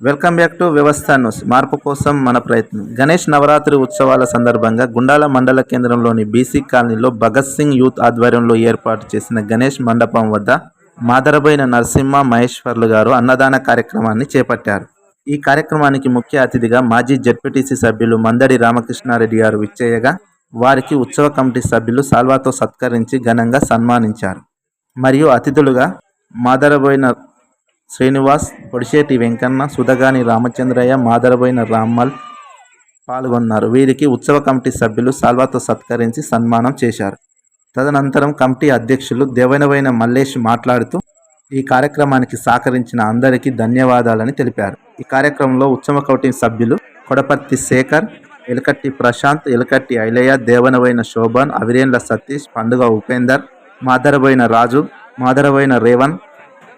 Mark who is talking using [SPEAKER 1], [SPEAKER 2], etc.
[SPEAKER 1] Welcome back to Vyavastha news మార్పు కోసం మన ప్రయత్నం. గణేష్ నవరాత్రి ఉత్సవాల సందర్భంగా గుండాల మండల కేంద్రంలోని బీసీ కాలనీలో భగత్ సింగ్ యూత్ ఆధ్వర్యంలో ఏర్పాటు చేసిన గణేష్ మండపం వద్ద మాదరబోయిన నరసింహ మహేశ్వర్లు గారు అన్నదాన కార్యక్రమాన్ని చేపట్టారు. ఈ కార్యక్రమానికి ముఖ్య అతిథిగా మాజీ జడ్పీటీసీ సభ్యులు మందడి రామకృష్ణారెడ్డి గారు విచ్చేయగా వారికి ఉత్సవ కమిటీ సభ్యులు సాల్వాతో సత్కరించి ఘనంగా సన్మానించారు. మరియు అతిథులుగా మాదరబోయిన శ్రీనివాస్ పొడిశెట్టి వెంకన్న సుధగాని రామచంద్రయ్య మాదరబోయిన రామ్మల్ పాల్గొన్నారు. వీరికి ఉత్సవ కమిటీ సభ్యులు సాల్వాతో సత్కరించి సన్మానం చేశారు. తదనంతరం కమిటీ అధ్యక్షులు దేవనవైన మల్లేష్ మాట్లాడుతూ ఈ కార్యక్రమానికి సహకరించిన అందరికీ ధన్యవాదాలని తెలిపారు. ఈ కార్యక్రమంలో ఉత్సవ కమిటీ సభ్యులు కొడపర్తి శేఖర్ ఎలకట్టి ప్రశాంత్ ఎలకట్టి ఐలయ్య దేవనవైన శోభన్ అవిరేన్ల సతీష్ పండుగ ఉపేందర్ మాదరబోయిన రాజు మాదరబోయిన రేవన్